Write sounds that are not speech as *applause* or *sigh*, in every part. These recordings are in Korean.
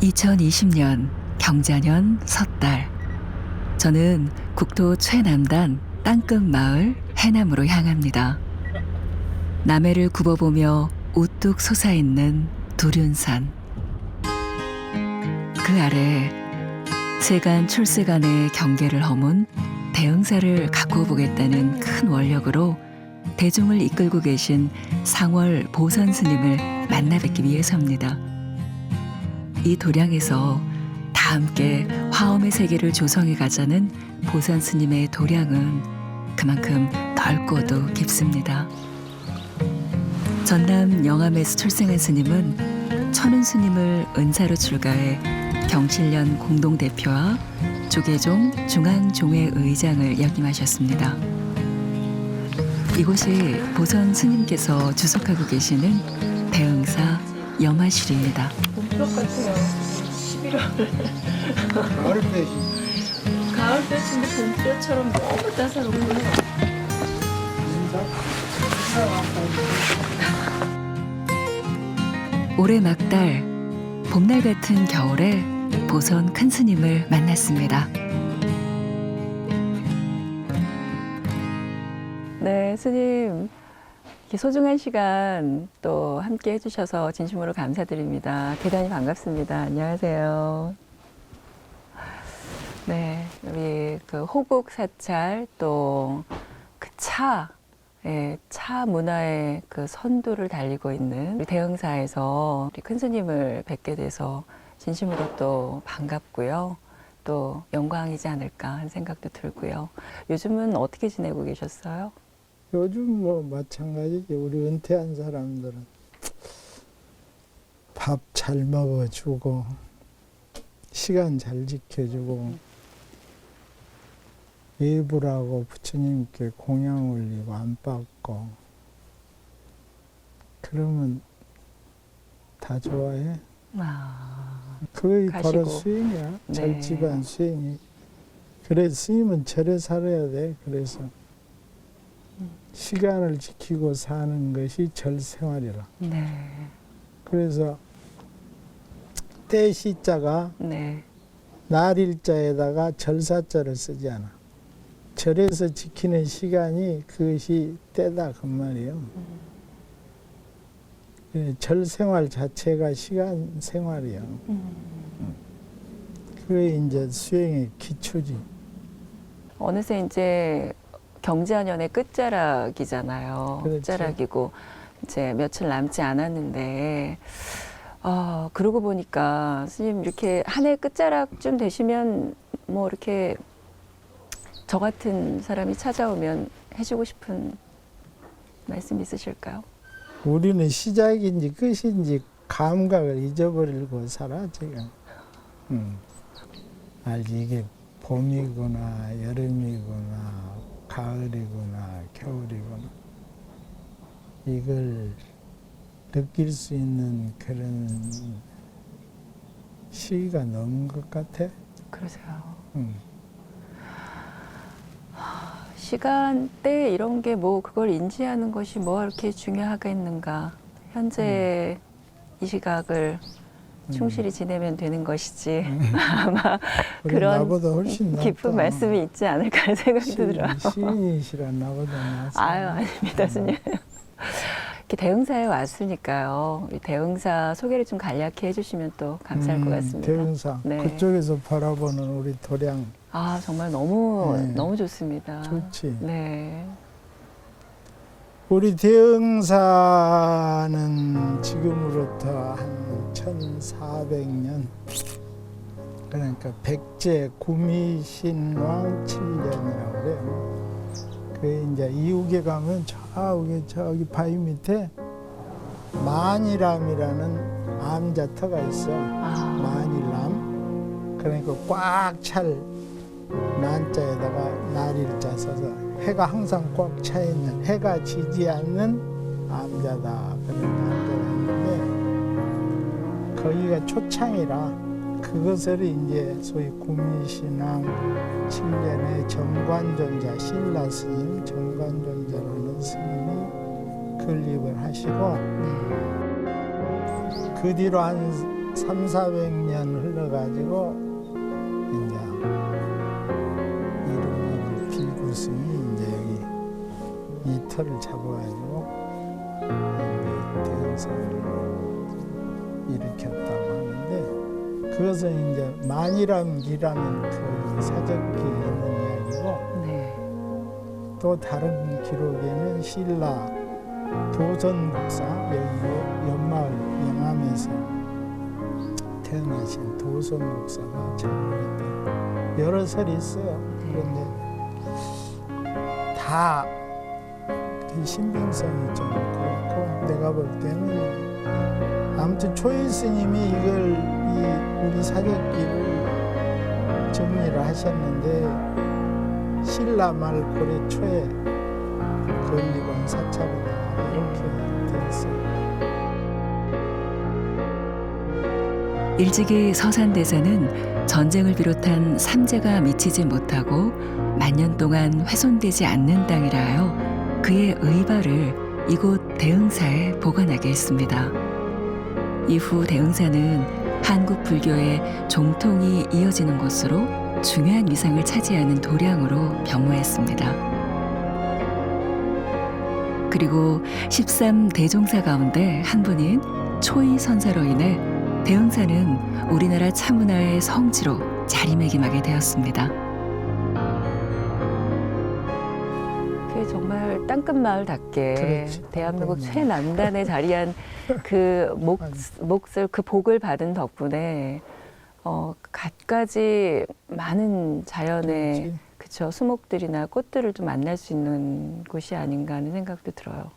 2020년 경자년 섣달 저는 국토 최남단 땅끝 마을 해남으로 향합니다. 남해를 굽어보며 우뚝 솟아있는 두륜산 그 아래 세간 출세간의 경계를 허문 대흥사를 가꾸어 보겠다는 큰 원력으로 대중을 이끌고 계신 상월 보선 스님을 만나 뵙기 위해서입니다. 이 도량에서 다 함께 화엄의 세계를 조성해 가자는 보선 스님의 도량은 그만큼 넓고도 깊습니다. 전남 영암에서 출생한 스님은 천은 스님을 은사로 출가해 경실련 공동대표와 조계종 중앙종회 의장을 역임하셨습니다. 이곳이 보선 스님께서 주석하고 계시는 대흥사 염화실입니다. 봄볕 같아요. 11월 가을 때지. 가을 때인데 봄볕처럼 너무 따사롭고요. 올해 막달 봄날 같은 겨울에 보선 큰 스님을 만났습니다. 네, 스님. 소중한 시간 또 함께 해주셔서 진심으로 감사드립니다. 대단히 반갑습니다. 안녕하세요. 네, 우리 그 호국 사찰 또 그 차, 예, 차 문화의 그 선두를 달리고 있는 우리 대흥사에서 우리 큰 스님을 뵙게 돼서 진심으로 또 반갑고요. 또 영광이지 않을까 하는 생각도 들고요. 요즘은 어떻게 지내고 계셨어요? 요즘 뭐 마찬가지지. 우리 은퇴한 사람들은 밥 잘 먹어주고 시간 잘 지켜주고 예불하고 부처님께 공양 올리고 안 받고 그러면 다 좋아해. 아, 그게 가시고. 바로 수행이야. 네. 절집안 수행이. 그래 스님은 절에 살아야 돼. 그래서 시간을 지키고 사는 것이 절 생활이라. 네, 그래서 때 시자가 네, 날일자에다가 절사자를 쓰지 않아. 절에서 지키는 시간이 그것이 때다 그 말이에요. 예, 절 생활 자체가 시간 생활이에요. 그게 이제 수행의 기초지. 어느새 이제 경자년의 끝자락이잖아요. 그렇죠. 끝자락이고 이제 며칠 남지 않았는데 아 그러고 보니까 스님 이렇게 한 해 끝자락쯤 되시면 뭐 이렇게 저 같은 사람이 찾아오면 해주고 싶은 말씀 있으실까요? 우리는 시작인지 끝인지 감각을 잊어버리고 살아 지금. 음. 알지 이게 봄이구나 여름이구나 가을이구나 겨울이구나 이걸 느낄 수 있는 그런 시기가 넘은 것 같아. 그러세요. 음. 시간, 때 이런 게 뭐 그걸 인지하는 것이 뭐 이렇게 중요하겠는가. 현재 이 시각을 충실히 지내면 되는 것이지. *laughs* 아마 우리 그런 나보다 훨씬 낫다. 깊은 말씀이 있지 않을까 생각이 들어요. 시인이시라 나보다 낫어. 아유, 아닙니다, 스님. 이렇게 대흥사에 왔으니까요. 이 대흥사 소개를 좀 간략히 해주시면 또 감사할 것 음, 같습니다. 대흥사 네. 그쪽에서 바라보는 우리 도량 아, 정말 너무, 네. 너무 좋습니다. 좋지. 네. 우리 대흥사는 지금으로부터 한 1400년 그러니까 백제 구미신왕 7년이라고 그래요. 그 이제 이후에 가면 저기 저기 바위 밑에 만이람이라는 암자터가 있어. 아, 만일남 그러니까 꽉 찰 난자에다가 날일자 써서 해가 항상 꽉 차 있는 해가 지지 않는 암자다. 그런 암자가 있는데 거기가 초창이라 그것을 이제 소위 구미신앙 7년에 정관존자 신라 스님 정관존자라는 스님이 건립을 하시고 그 뒤로 한 3, 400년 흘러가지고 이 터를 잡아가지고 이제 대성을 일으켰다고 하는데 그것은 이제 만이라는 기라는 그 사적기에 있는 이야기고 네. 또 다른 기록에는 신라 도선 목사 여기 연마을 영암에서 태어나신 도선 목사가 참여했다 여러 설이 있어요. 그런데 다 그 신빙성이 좀 그렇고 내가 볼 때는 아무튼 초이 스님이 이걸 이 우리 사적기를 정리를 하셨는데 신라 말 고려 초에 건립한 사찰이다 이렇게 돼 있어요. 일찍이 서산 대사는 전쟁을 비롯한 삼재가 미치지 못하고 만년 동안 훼손되지 않는 땅이라 하여 그의 의발을 이곳 대흥사에 보관하게 했습니다. 이후 대흥사는 한국 불교의 종통이 이어지는 곳으로 중요한 위상을 차지하는 도량으로 병무했습니다. 그리고 13 대종사 가운데 한 분인 초이 선사로 인해 대흥사는 우리나라 차문화의 성지로 자리매김하게 되었습니다. 땅끝 마을답게 그렇지. 대한민국. 최남단에 자리한 *laughs* 그 목. 몫을 그 복을 받은 덕분에 어, 갖가지 많은 자연의 그렇지. 그쵸 수목들이나 꽃들을 좀 만날 수 있는 곳이 아닌가 하는 생각도 들어요.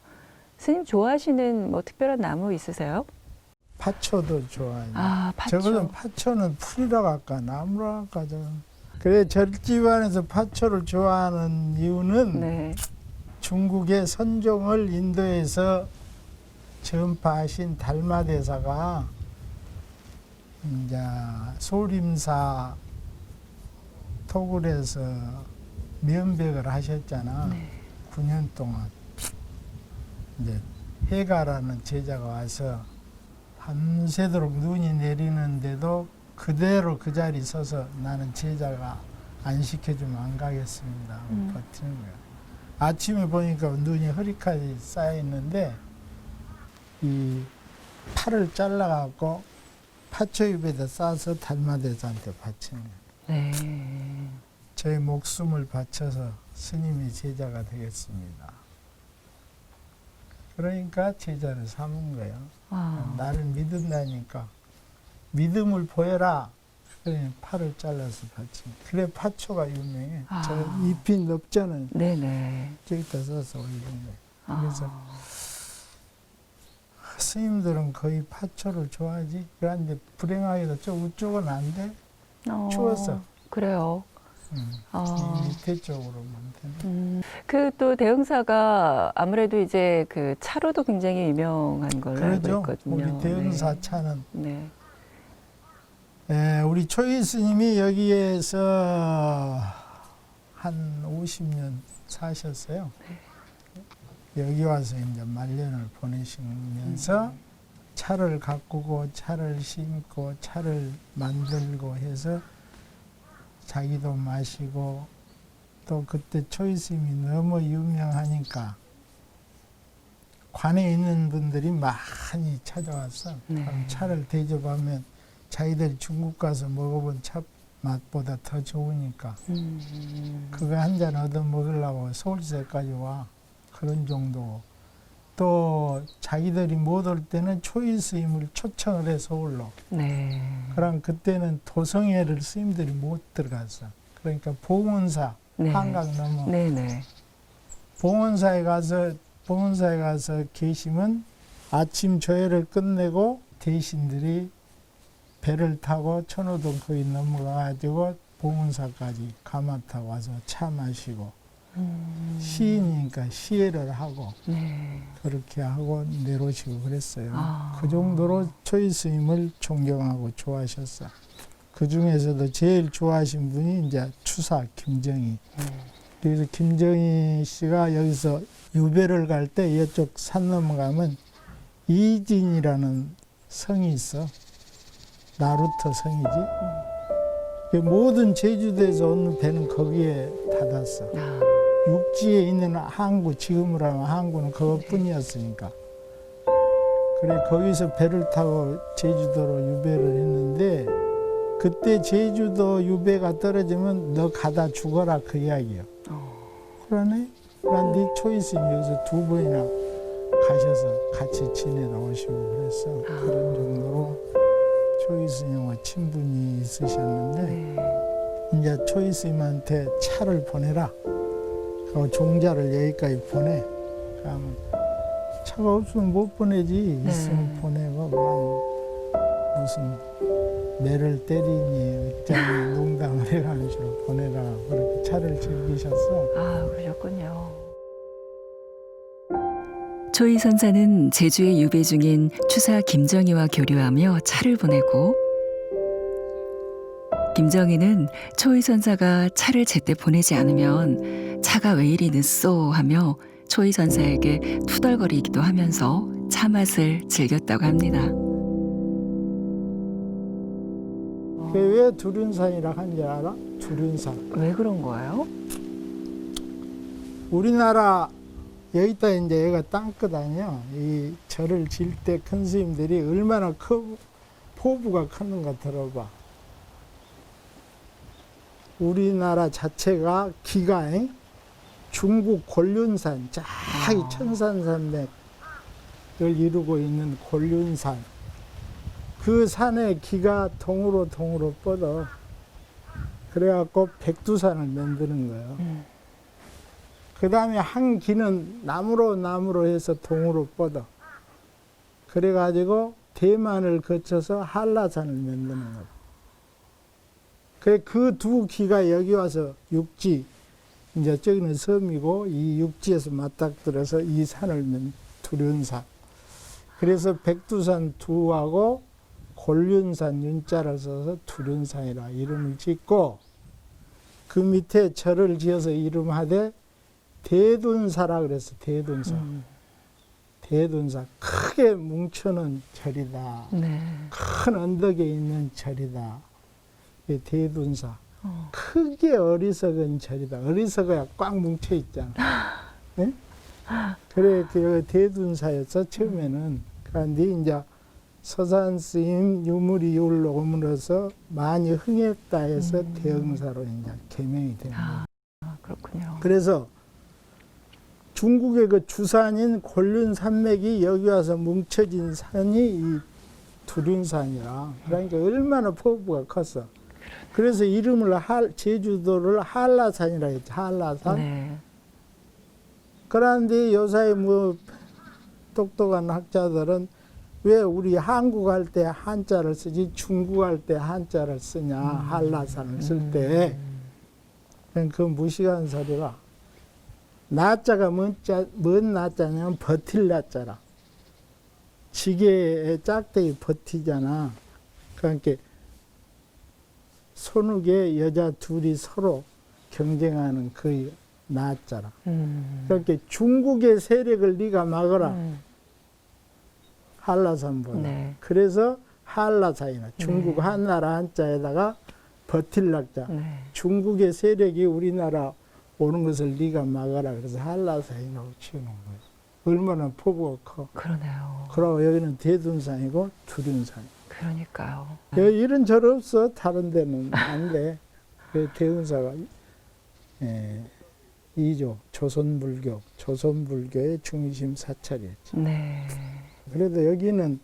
스님 좋아하시는 뭐 특별한 나무 있으세요? 파초도 좋아해요. 아 파초. 저거는 파초는 풀이라 할까 나무라 할까 저. 그래 절집안에서 파초를 좋아하는 이유는 네. 중국의 선종을 인도에서 전파하신 달마 대사가 이제 소림사 토굴에서 면백을 하셨잖아. 네. 9년 동안 이제 해가라는 제자가 와서 밤새도록 눈이 내리는데도 그대로 그 자리 서서 나는 제자가 안 시켜주면 안 가겠습니다. 음. 버티는 거야. 아침에 보니까 눈이 허리까지 쌓여 있는데 이 팔을 잘라갖고 파초입에다 싸서 달마대사한테 바치는 거야. 네. 제 목숨을 바쳐서 스님의 제자가 되겠습니다. 그러니까 제자를 삼은 거예요. 아, 나를 믿는다니까 믿음을 보여라. 그래 팔을 잘라서 바치. 그래 파초가 유명해. 아. 저 잎이 넓잖아요. 네네. 저기다 써서 올린 거예요. 아, 그래서 스님들은 거의 파초를 좋아하지. 그런데 불행하게도 저 우쪽은 안 돼. 어, 추웠어. 그래요. 음. 어. 이 밑에 쪽으로만 되네. 음, 그또 대흥사가 아무래도 이제 그 차로도 굉장히 유명한 걸로 그러죠. 알고 있거든요. 우리 대흥사 차는 네. 예, 우리 초이 스님이 여기에서 한 50년 사셨어요. 여기 와서 이제 말년을 보내시면서 차를 가꾸고 차를 심고 차를 만들고 해서 자기도 마시고 또 그때 초이 스님이 너무 유명하니까 관에 있는 분들이 많이 찾아왔어. 네. 차를 대접하면 자기들이 중국 가서 먹어본 차 맛보다 더 좋으니까 음, 그거 한 잔 얻어 먹으려고 서울시까지 와 그런 정도 또 자기들이 못 올 때는 초이 스님을 초청을 해 서울로 네. 그럼 그때는 도성회를 스님들이 못 들어갔어 그러니까 봉원사 네. 한강 넘어 네네. 봉원사에 가서 봉원사에 가서 계시면 아침 조회를 끝내고 대신들이 배를 타고 천호동 거기 넘어가가지고 봉원사까지 가마타 와서 차 마시고 음, 시인이니까 시해를 하고 네. 그렇게 하고 내려오시고 그랬어요. 아. 그 정도로 초이 스님을 존경하고 좋아하셨어. 그 중에서도 제일 좋아하신 분이 이제 추사 김정희. 음, 그래서 김정희 씨가 여기서 유배를 갈 때 이쪽 산 넘어가면 이진이라는 성이 있어. 나루터 성이지. 그 모든 제주도에서 오는 배는 거기에 닫았어. 아, 육지에 있는 항구 지금으로 하면 항구는 그것뿐이었으니까. 그래 거기서 배를 타고 제주도로 유배를 했는데 그때 제주도 유배가 떨어지면 너 가다 죽어라 그 이야기요. 어, 그러네. 그럼 네 초이스님 여기서 두 번이나 가셔서 같이 지내다 오시고 그랬어. 아. 그런 정도로 초이스님과 친분이 있으셨는데 네. 이제 초이스님한테 차를 보내라. 그 종자를 여기까지 보내. 그러면 차가 없으면 못 보내지. 네. 있으면 보내고 그럼 무슨 매를 때리니 어쩌니 농담을 식으로 보내라. 그렇게 차를 즐기셨어. 아, 그러셨군요. 초이 선사는 제주에 유배 중인 추사 김정희와 교류하며 차를 보내고 김정희는 초이 선사가 차를 제때 보내지 않으면 차가 왜 이리 늦소 하며 초이 선사에게 투덜거리기도 하면서 차 맛을 즐겼다고 합니다. 왜 두륜산이라 한줄 알아? 두륜산. 왜 그런 거예요? 우리나라 여기다 이제 얘가 땅끝 아니야. 이 절을 질 때 큰 스님들이 얼마나 크, 포부가 크는가 들어봐. 우리나라 자체가 기가 잉? 중국 곤륜산, 저기 아. 천산산맥을 이루고 있는 곤륜산. 그 산의 기가 동으로 동으로 뻗어. 그래갖고 백두산을 만드는 거예요. 음. 그 다음에 한 기는 나무로 나무로 해서 동으로 뻗어. 그래가지고 대만을 거쳐서 한라산을 만드는 거야. 그래 그 두 기가 여기 와서 육지, 이제 저기는 섬이고 이 육지에서 맞닥뜨려서 이 산을 면 두륜산. 그래서 백두산 두하고 곤륜산 윤자를 써서 두륜산이라 이름을 짓고 그 밑에 절을 지어서 이름하되 대둔사라 그래서 대둔사. 음. 대둔사 크게 뭉쳐놓은 절이다. 네. 큰 언덕에 있는 절이다. 대둔사. 어. 크게 어리석은 절이다. 어리석어야 꽉 뭉쳐 있잖아. *laughs* 네? 그래 그 대둔사였어 처음에는. 그런데 이제 서산 스님 유물이 율로 오므로서 많이 흥했다 해서 음. 대흥사로 이제 개명이 된 거예요. 아, 아, 그렇군요. 그래서 중국의 그 주산인 곤륜 산맥이 여기 와서 뭉쳐진 산이 이 두륜산이라 그러니까 얼마나 포부가 컸어. 그래서 이름을 할, 제주도를 한라산이라 했지 한라산. 네. 그런데 요사이 뭐 똑똑한 학자들은 왜 우리 한국 할 때 한자를 쓰지 중국 할 때 한자를 쓰냐 한라산을 쓸 때. 그건 그 무식한 소리라. 나자가 뭔, 자, 뭔 나자냐면 버틸 나자라. 지게의 짝대기 버티잖아. 그러니까 손욱에 여자 둘이 서로 경쟁하는 그 나자라. 음. 그러니까 중국의 세력을 네가 막아라. 음. 한라산보다. 네. 그래서 한라산이나 중국 네. 한나라 한자에다가 버틸 낙자. 네. 중국의 세력이 우리나라 오는 것을 네가 막아라. 그래서 한라산이라고 지어놓은 거예요. 얼마나 포부가 커. 그러네요. 그러고 여기는 대둔산이고 두륜산. 그러니까요. 여기 이런 절 없어. 다른 데는 안 돼. 그 대운사가 예, 2조 조선불교, 조선불교의 중심 사찰이었지. 네. 그래도 여기는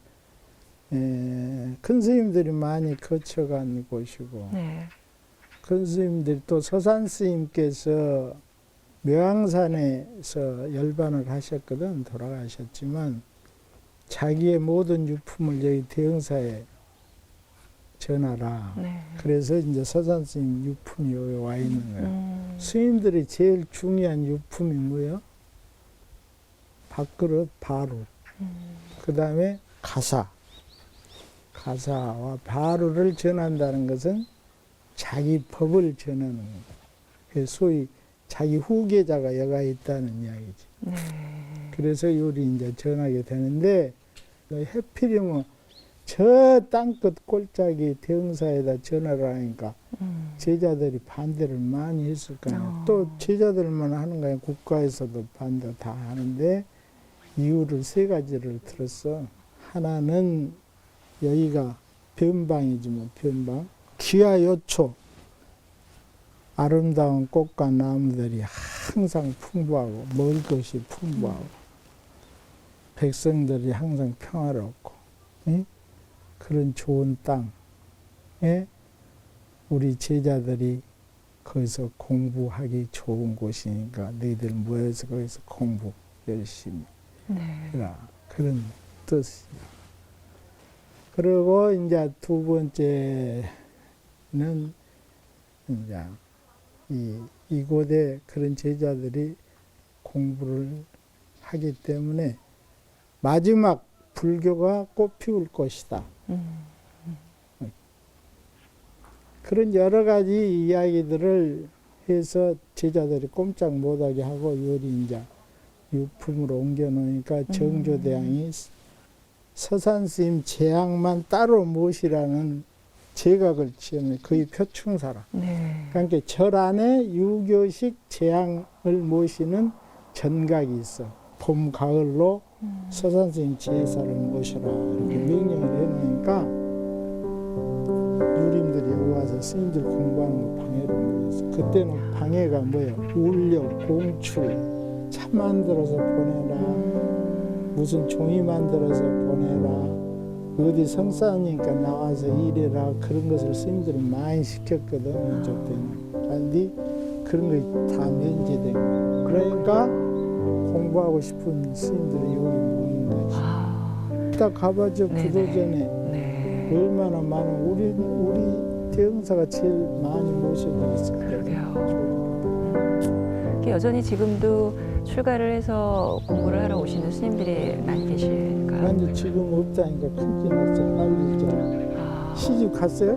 에, 큰 스님들이 많이 거쳐간 곳이고 네. 큰 스님들이 또 서산 스님께서 묘양산에서 열반을 하셨거든 돌아가셨지만 자기의 모든 유품을 여기 대흥사에 전하라. 네. 그래서 이제 서산 스님 유품이 여기 와 있는 거예요. 음. 스님들이 제일 중요한 유품이 뭐예요? 밥그릇, 바루. 음. 그 다음에 가사. 가사와 바루를 전한다는 것은 자기 법을 전하는. 그래서 소위 자기 후계자가 여가 있다는 이야기지. 네. 그래서 요리 이제 전하게 되는데, 해필이면 저 땅끝 골짜기 대흥사에다 전화를 하니까 음. 제자들이 반대를 많이 했을 거예요. 어. 또 제자들만 하는 거예요. 국가에서도 반대 다 하는데 이유를 세 가지를 들었어. 하나는 여기가 변방이지 뭐 변방. 기아 요초 아름다운 꽃과 나무들이 항상 풍부하고 먹을 것이 풍부하고 백성들이 항상 평화롭고 응? 그런 좋은 땅에 우리 제자들이 거기서 공부하기 좋은 곳이니까 너희들 모여서 거기서 공부 열심히 네. 해라 그런 뜻이야. 그리고 이제 두 번째는 이제 이 이곳에 그런 제자들이 공부를 하기 때문에 마지막 불교가 꽃 피울 것이다. 음. 그런 여러 가지 이야기들을 해서 제자들이 꼼짝 못하게 하고 요리 이제 유품으로 옮겨 놓으니까 정조대왕이 서산 스님 재앙만 따로 모시라는 제각을 지었네. 거의 표충사라. 네. 그러니까 절 안에 유교식 재앙을 모시는 전각이 있어. 봄, 가을로 서산 스님 제사를 모셔라. 이렇게 명령을 해놓으니까 유림들이 여기 와서 스님들 공부하는 거 방해를 못했어. 그때는 방해가 뭐예요? 울력, 공출, 차 만들어서 보내라. 무슨 종이 만들어서 보내라. 어디 성산이니까 나와서 일해라. 그런 것을 스님들은 많이 시켰거든. 이쪽 때는. 그런데 그런 거다 거야. 그러니까 공부하고 싶은 스님들이 여기 모인 거지. 아, 딱 가봐죠. 네네. 구도전에. 네. 얼마나 많은 우리 우리 대흥사가 제일 많이 모셔져 있을 거예요. 여전히 지금도 출가를 해서 공부를 하러 오시는 스님들이 많이 계실까요? 그런데 지금 없다니까 큰일 났어. 빨리 있잖아. 아, 시집 갔어요?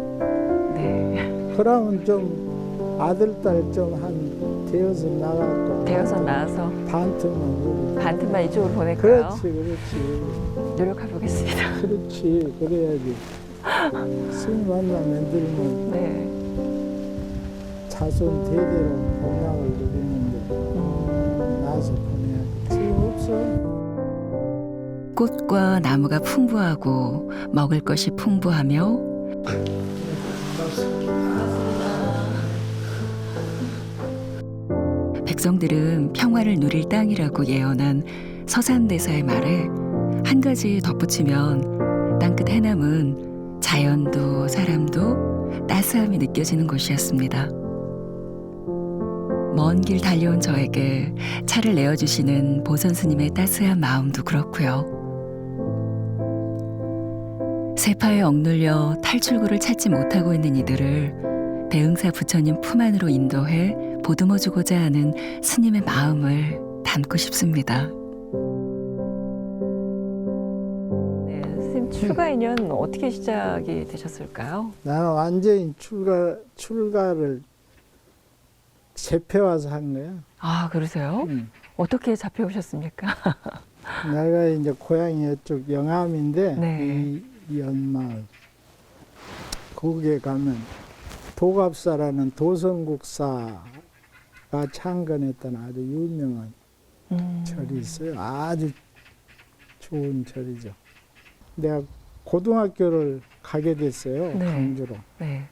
네. *laughs* 그러면 좀 아들 딸 좀 한 대여섯 나가고 대여섯 나와서 여기. 반틈만 이쪽으로 보낼까요? 그렇지 그렇지 노력해 보겠습니다. *laughs* 그렇지 그래야지. 스님 만나 만들면 네. 자손 대대로 공양을 누리는 꽃과 나무가 풍부하고 먹을 것이 풍부하며 백성들은 평화를 누릴 땅이라고 예언한 서산대사의 말에 한 가지 덧붙이면 땅끝 해남은 자연도 사람도 따스함이 느껴지는 곳이었습니다. 먼 길 달려온 저에게 차를 내어주시는 보선 스님의 따스한 마음도 그렇고요. 세파에 억눌려 탈출구를 찾지 못하고 있는 이들을 대흥사 부처님 품 안으로 인도해 보듬어주고자 하는 스님의 마음을 담고 싶습니다. 네. 스님 출가 인연 어떻게 시작이 되셨을까요? 나는 완전히 출가 출가를 재패와서 한 거야. 아, 그러세요? 응. 어떻게 잡혀오셨습니까? *laughs* 내가 이제 고향이 이쪽 영암인데 네. 이 연마을 거기에 가면 도갑사라는 도성국사가 창건했던 아주 유명한 음, 절이 있어요. 아주 좋은 절이죠. 내가 고등학교를 가게 됐어요. 네. 강주로. 네.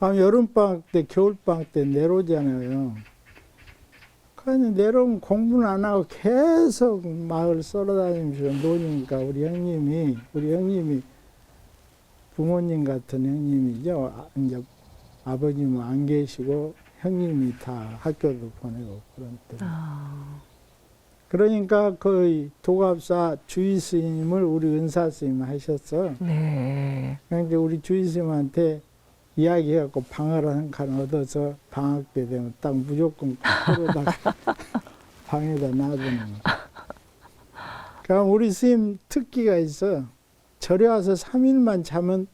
아, 여름방학 때, 겨울방학 때 내려오잖아요. 그래서 내려오면 공부는 안 하고 계속 마을 썰어다니면서 노니까 우리 형님이, 우리 형님이 부모님 같은 형님이죠. 아, 이제 아버님은 안 계시고 형님이 다 학교도 보내고 그런 때. 아, 그러니까 그 도갑사 주의 스님을 우리 은사 스님 하셨어. 네. 그러니까 우리 주의 스님한테 이야기해갖고 방을 한칸 얻어서 방학 때 되면 딱 무조건 끌어다가 *laughs* 방에다 놔두는 거. 그럼 우리 스님 특기가 있어. 절에 와서 3일만 자면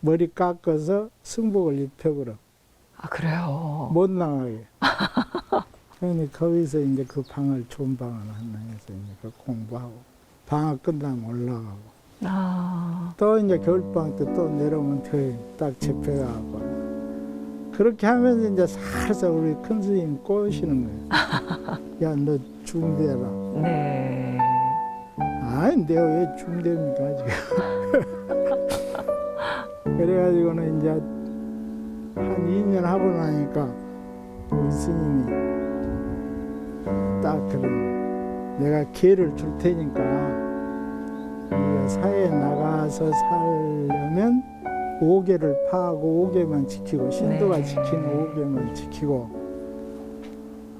머리 깎아서 승복을 입혀버려. 아, 그래요? 못 나가게. 그러니까 거기서 이제 그 방을 좋은 방을 하나 해서 이제 그 공부하고 방학 끝나면 올라가고 아, 또 이제 겨울방학 때 또 내려오면 더딱 접혀가고 그렇게 하면서 이제 살살 우리 큰 스님 꼬시는 거예요. *laughs* 야 너 중대라. 네. 아니 내가 왜 중대입니까 지금. *laughs* 그래가지고는 이제 한 2년 하고 나니까 우리 스님이 딱 그런 내가 기회를 줄 테니까 네가 사회에 나가서 살려면 5개를 파하고 5개만 지키고 신도가 네. 지키는 5개만 지키고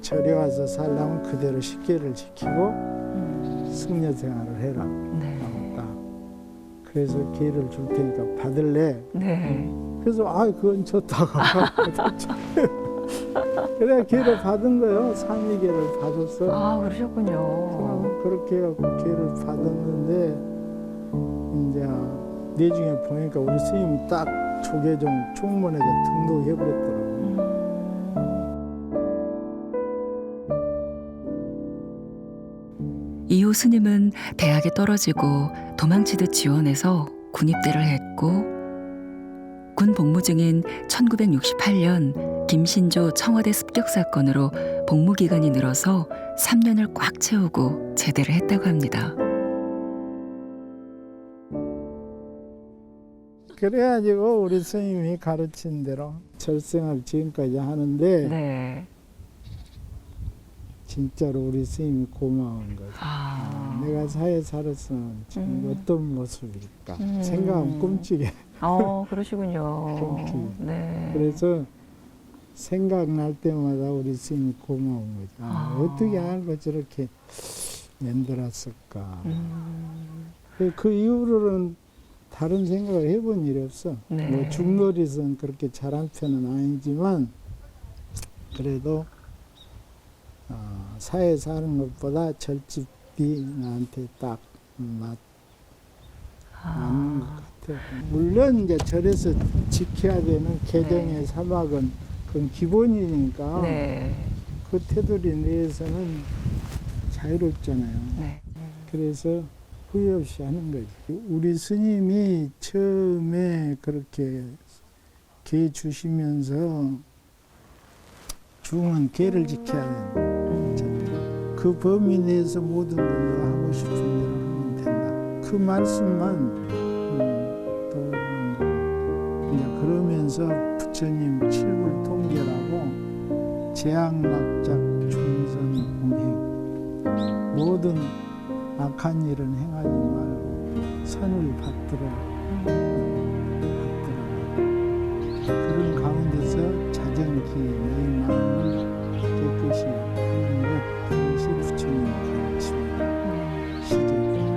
절에 가서 살려면 그대로 10개를 지키고 음, 승려 생활을 해라. 네. 나왔다. 그래서 기회를 줄 테니까 받을래. 네. 그래서 아 그건 좋다고. *laughs* 그래 기회를 받은 거요. 삼위계를 받았어. 아, 그러셨군요. 그렇게 해갖고 기회를 받았는데 이제 내중에 보니까 우리 스님이 딱 조계종 총문에다 등록해버렸더라고. 음, 이후 스님은 대학에 떨어지고 도망치듯 지원해서 군입대를 했고 군 복무 중인 1968년 김신조 청와대 습격 사건으로 복무 기간이 늘어서 3년을 꽉 채우고 제대를 했다고 합니다. 그래가지고 우리 스님이 가르친 대로 절생을 지금까지 하는데 네. 진짜로 우리 스님이 고마운 거죠. 아, 내가 사회 살았으면 참 음. 어떤 모습일까 음. 생각하면 끔찍해. 어, 그러시군요. 네. 그래서 생각날 때마다 우리 스님이 고마운 거죠. 아, 아. 어떻게 알고 저렇게 만들었을까. 음, 그- 그 이후로는 다른 생각을 해본 일이 없어. 네. 뭐 중노릇은 그렇게 잘한 편은 아니지만 그래도 어, 사회 사는 것보다 절집이 나한테 딱 맞, 맞는 것 아, 같아요. 물론 이제 절에서 지켜야 되는 개정의 네. 사막은 그건 기본이니까 네. 그 테두리 내에서는 자유롭잖아요. 네. 그래서 후회 없이 하는 거지. 우리 스님이 처음에 그렇게 개 주시면서 중은 개를 지켜야 된다. 음, 그 범위 내에서 모든 걸 하고 싶은 대로 하면 된다. 그 말씀만 음, 그러면서 부처님 칠불 통계라고 재앙락작 중선 공행 모든 악한 일은 행하지 말고 선을 받들어 받들어 그런 가운데서 자정기 너희 마음을 깨끗이 하는 것 그것이 부처님 가르침입니다. 음, 시제입니다.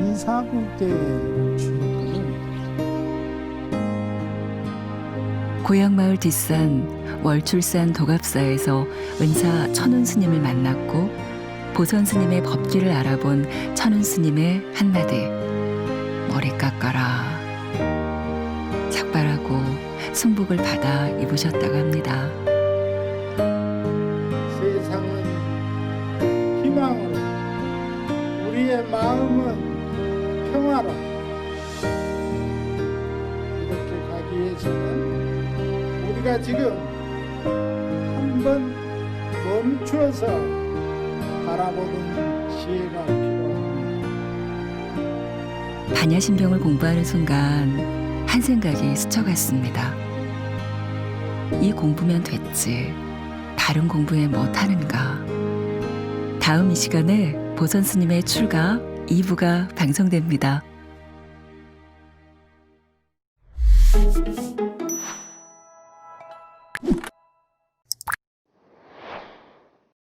이 사국계를 주셨거든. 고향 마을 뒷산 월출산 도갑사에서 은사 천운 스님을 만났고 보선 스님의 법기를 알아본 천운 스님의 한마디 머리 깎아라 작발하고 승복을 받아 입으셨다고 합니다. 세상은 희망으로 우리의 마음은 평화로 이렇게 가기 위해서는 우리가 지금 한번 멈추어서 바라보는 지혜가. 반야신병을 공부하는 순간 한 생각이 스쳐갔습니다. 이 공부면 됐지. 다른 공부에 뭐 타는가. 다음 이 시간에 보선 스님의 출가 2부가 방송됩니다.